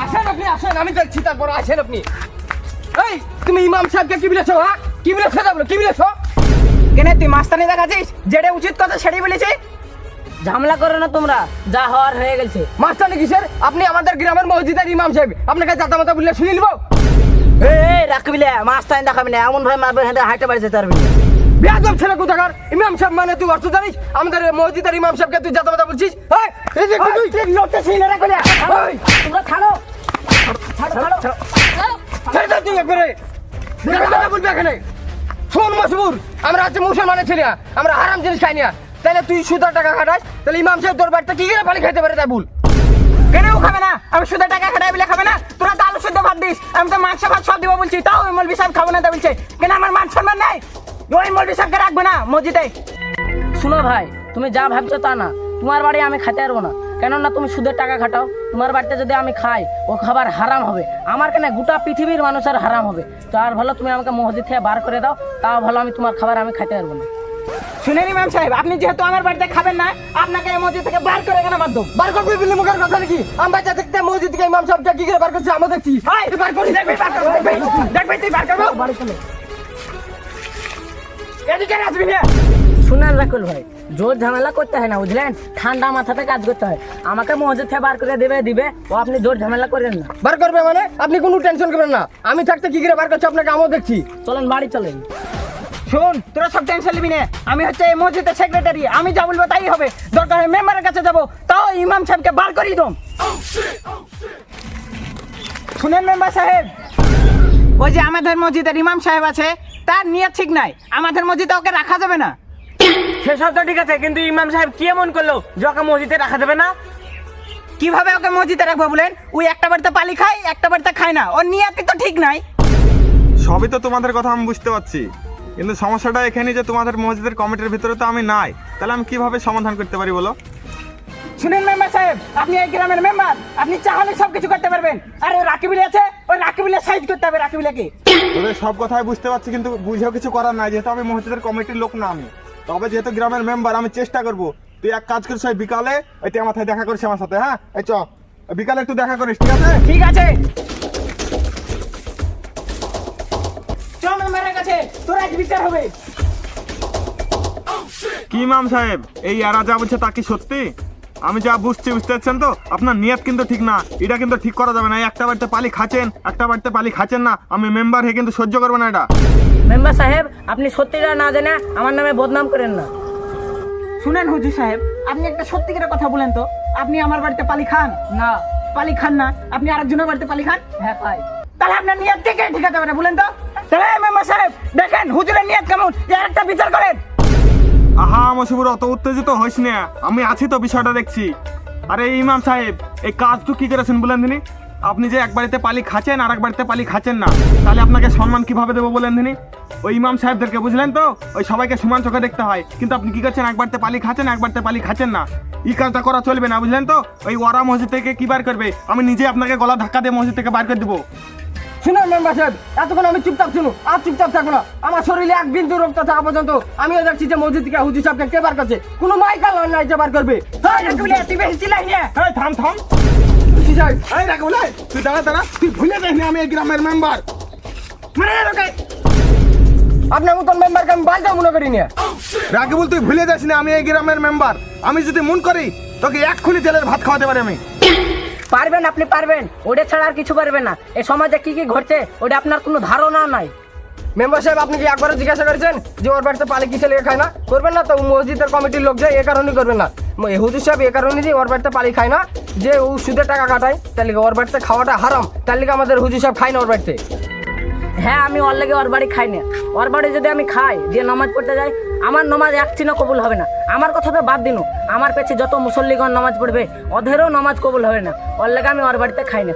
আসেন আপনি আসেন। আমি দেখছি তারপর আসেন আপনি। এই তুমি ইমাম সাহেবকে কি বলেছ হ্যাঁ? কি বলেছ তারপরে কি বলেছ? কেন তুই মাস্তানি দেখাচ্ছিস? যেটা উচিত কথা সেটাই বলেছি। ঝামেলা করো না তোমরা যা হওয়ার হয়ে গেছে। মাস্টার কিসের? আপনি আমাদের গ্রামের মসজিদের ইমাম সাহেব। আপনাকে যাতা মাতা বললে শুনে নিব এই রাখবি না মাস্তানি দেখাবি না এমন ভাবে মারবে হেঁটে বাড়িতে পারবি। বেয়াদব ছেলে কোথাকার? ইমাম সাহেব মানে তুই অর্থ জানিস? আমাদের মসজিদের ইমাম সাহেবকে তুই যাতা মাতা বলছিস তোমরা ছাড়ো। ছাড়ো ছাড়ো। তুই একবারে। বলবি এখানে। শোন মশবুর আমরা হচ্ছে মুসলমানের ছেলে আমরা হারাম জিনিস খাই না। তাহলে তুই সুতার টাকা খাটাস তাহলে ইমাম সাহেব তোর বাড়িতে কি করে পালি খাইতে পারে তাই বল। কেন ও খাবে না আমি শুধু টাকা খাটাই বলে খাবে না। তোরা তো আলু শুদ্ধ ভাত দিস আমি তো মাংস ভাত সব দিব বলছি তাও মলবি সাহেব খাব না তা বলছে। কেন আমার মান সম্মান নাই? ওই মলবি সাহেবকে রাখবে না মসজিদে শুনো ভাই তুমি যা ভাবছ তা না তোমার বাড়ি আমি খাতে পারব না কেননা তুমি সুদের টাকা খাটাও তোমার বাড়িতে যদি আমি খাই ও খাবার হারাম হবে আমার কেন গোটা পৃথিবীর মানুষের হারাম হবে তো আর ভালো তুমি আমাকে মসজিদ থেকে বার করে দাও তাও ভালো আমি তোমার খাবার আমি খাইতে পারব না শুনেন ইমাম সাহেব আপনি যেহেতু আমার বাড়িতে খাবেন না আপনাকে এই মসজিদ থেকে বার করে কেন বাধ্য বার করবি বললি মুখের কথা নাকি আমি বাচ্চা দেখতে মসজিদ থেকে ইমাম সাহেবকে কি করে বার করছে আমরা দেখছি বার করি দেখবি বার করব দেখবি দেখবি তুই বার করব বাড়ি চলে এদিকে আসবি না। শুনেন রাকুল ভাই জোর ঝামেলা করতে হয় না বুঝলেন? ঠান্ডা মাথাতে কাজ করতে হয়। আমাকে মসজিদ থেকে বার করে দেবে দিবে। ও আপনি জোর ঝামেলা করেন না। বার করবে মানে? আপনি কোনো টেনশন করবেন না। আমি থাকতে কি করে বার করছে? আপনাকে আমিও দেখছি। চলেন বাড়ি চলেন। শোন তোরা সব টেনশন নিবি না। আমি হচ্ছে এই মসজিদের সেক্রেটারি আমি যা বলব তাই হবে। দরকার হয় মেম্বারের কাছে যাব তাও ইমাম সাহেবকে বার করিয়ে দম শুনেন মেম্বার সাহেব। ওই যে আমাদের মসজিদের ইমাম সাহেব আছে তার নিয়ত ঠিক নাই। আমাদের মসজিদে ওকে রাখা যাবে না। সেসব তো ঠিক আছে কিন্তু ইমাম সাহেব কি এমন করল? যে ওকে মসজিদে রাখা যাবে না? কীভাবে ওকে মসজিদে রাখব বলেন? ওই একটা বাড়িতে পালি খায় একটা বাড়িতে খায় না। ওর নিয়তি তো ঠিক নাই। সবই তো তোমাদের কথা আমি বুঝতে পারছি। কিন্তু সমস্যাটা এখানে যে তোমাদের মসজিদের কমিটির ভিতরে তো আমি নাই। তাহলে আমি কীভাবে সমাধান করতে পারি বলো? শুনেন মেম্বার সাহেব আপনি এই গ্রামের মেম্বার। আপনি চাহলে সব কিছু করতে পারবেন। আরে রাকিবিলে আছে? রাকিবিলে সাইজ করতে হবে রাকিবিলাকে তোদের সব কথাই বুঝতে পারছি কিন্তু বুঝেও কিছু করার নাই। যেহেতু আমি মসজিদের কমিটির লোক না আমি। তবে যেহেতু গ্রামের মেম্বার আমি চেষ্টা করব। তুই এক কাজ করিস ওই বিকালে ওই তুই আমার সাথে দেখা করিস আমার সাথে হ্যাঁ? এই চ বিকালে একটু দেখা করিস ঠিক আছে? ঠিক আছে। চল মেম্বারের কাছে তোর আজ বিচার হবে। কি ইমাম সাহেব এই এরা যা বলছে তা কি সত্যি? আমি যা বুঝছি বুঝতে পারছেন তো? আপনার নিয়ত কিন্তু ঠিক না। এটা কিন্তু ঠিক করা যাবে না। এই একটা বাড়িতে পালি খাচ্ছেন একটা বাড়িতে পালি খাচ্ছেন না। আমি মেম্বার হয়ে কিন্তু সহ্য করব না এটা। মেম্বার সাহেব আপনি সত্যিটা না জেনে আমার নামে বদনাম করেন না। শুনেন হুজুর সাহেব আপনি একটা সত্যিকারের কথা বলেন তো। আপনি আমার বাড়িতে পালি খান? না। পালি খান না। আপনি আরেকজনের বাড়িতে পালি খান? হ্যাঁ পাই। তাহলে আপনার নিয়ত থেকে ঠিকাতে পারে বলেন তো। তাহলে মেম্বার সাহেব দেখেন হুজুরের নিয়ত কেমন? এর একটা বিচার করেন। আহা মশিবুর অত উত্তেজিত হইস না। আমি আছি তো, বিষয়টা দেখছি। আরে, ইমাম সাহেব, এই কাজ তো কি করেছেন বলেন দিনি আপনি যে এক বাড়িতে পালি খাচ্ছেন আর এক বাড়িতে পালি খাচ্ছেন না, তাহলে আপনাকে সম্মান কীভাবে দেবো বলেন দিনি ওই ইমাম সাহেবদেরকে বুঝলেন তো? ওই সবাইকে সমান চোখে দেখতে হয়। কিন্তু আপনি কি করছেন? এক বাড়িতে পালি খাচ্ছেন, এক বাড়িতে পালি খাচ্ছেন না। এই কাজটা করা চলবে না, বুঝলেন তো? ওই ওরা মসজিদ থেকে কি বার করবে? আমি নিজে আপনাকে গলা ধাক্কা দিয়ে মসজিদ থেকে বার করে দেবো। শুনুন মেম্বার সাহেব এতক্ষণ আমি চুপচাপ শুনু আর চুপচাপ থাকব না। আমার শরীরে এক বিন্দু রক্ত থাকা পর্যন্ত আমিও দেখছি যে মসজিদ থেকে হুজুর সাহেবকে কে বার করছে? কোনো মাইকাল নাই যে বার করবে। থাম থাম। তুই দাঁড়া দাঁড়া তুই ভুলে আমি এই গ্রামের মেম্বার। মানে আপনার মতন মেম্বারকে আমি বালটা মনে করি না। রাকিবুল তুই ভুলে যাস না আমি এই গ্রামের মেম্বার। আমি যদি মন করি তোকে এক্ষুনি জেলের ভাত খাওয়াতে পারি আমি। পারবেন, আপনি পারবেন। ওটা ছাড়া আর কিছু পারবে না। এ সমাজে কি কি ঘটছে ওটা আপনার কোনো ধারণা নাই। মেম্বার সাহেব, আপনি কি একবারও জিজ্ঞাসা করেছেন যে ওর বাড়িতে পালে কি ছেলে খায় না? করবেন না তো, মসজিদের কমিটির লোক যে এ কারণেই করবেন না। হুদু সাহেব এ কারণে যে ওর বাড়িতে পালি খায় না, যে ও সুদের টাকা কাটায়, তাহলে ওর বাড়িতে খাওয়াটা হারাম? লিগে আমাদের হুজুর সাহেব খায় না ওর বাড়িতে? হ্যাঁ আমি ওর লেগে ওর বাড়ি খাই না ওর বাড়ি যদি আমি খাই, দিয়ে নামাজ পড়তে যাই, আমার নামাজ এক চিহ্ন কবুল হবে না। আমার কথা তো বাদ দিন। আমার পেছে যত মুসল্লিগণ নামাজ পড়বে, ওদেরও নামাজ কবুল হবে না। ওর লেগে আমি ওর বাড়িতে খাই না।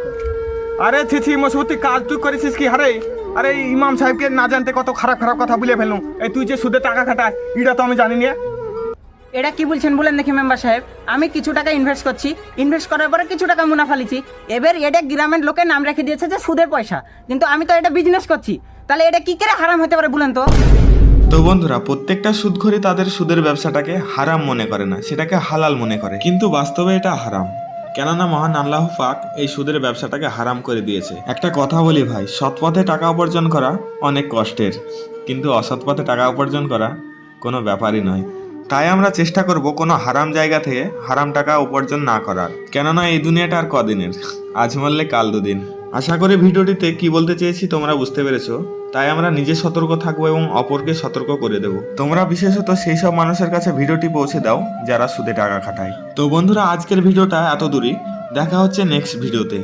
আরে মসুদ তুই কাজ তুই করেছিস কি? হারে আরে, ইমাম সাহেবকে না জানতে কত খারাপ খারাপ কথা বলে ফেললুম। এই, তুই যে সুদে টাকা খাটায়, এটা তো আমি জানি না এটা কি বলছেন বলেন দেখি, মেম্বার সাহেব। আমি কিছু টাকা ইনভেস্ট করছি। ইনভেস্ট করার পরে কিছু টাকা মুনাফা লিছি। এবার এটা গ্রামের লোকে নাম রেখে দিয়েছে যে সুদের পয়সা। কিন্তু আমি তো এটা বিজনেস করছি। তাহলে এটা কি করে হারাম হতে পারে বলেন তো? তো বন্ধুরা, প্রত্যেকটা সুদখোরই তাদের সুদের ব্যবসাটাকে হারাম মনে করে না, সেটাকে হালাল মনে করে। কিন্তু বাস্তবে এটা হারাম। কেননা মহান আল্লাহ পাক এই সুদের ব্যবসাটাকে হারাম করে দিয়েছে। একটা কথা বলি ভাই, সৎ পথে টাকা উপার্জন করা অনেক কষ্টের। কিন্তু অসৎ পথে টাকা উপার্জন করা কোনো ব্যাপারই নয়। তাই আমরা চেষ্টা করব কোনো হারাম জায়গা থেকে হারাম টাকা উপার্জন না করার। কেননা এই দুনিয়াটা আর কদিনের? আজ মারলে কাল দুদিন। আশা করি ভিডিওটিতে কি বলতে চেয়েছি তোমরা বুঝতে পেরেছ। তাই আমরা নিজে সতর্ক থাকব এবং অপরকে সতর্ক করে দেব। তোমরা বিশেষত সেই সব মানুষের কাছে ভিডিওটি পৌঁছে দাও যারা সুদে টাকা খাটায়। তো বন্ধুরা, আজকের ভিডিওটা এত দূরই। দেখা হচ্ছে নেক্সট ভিডিওতে।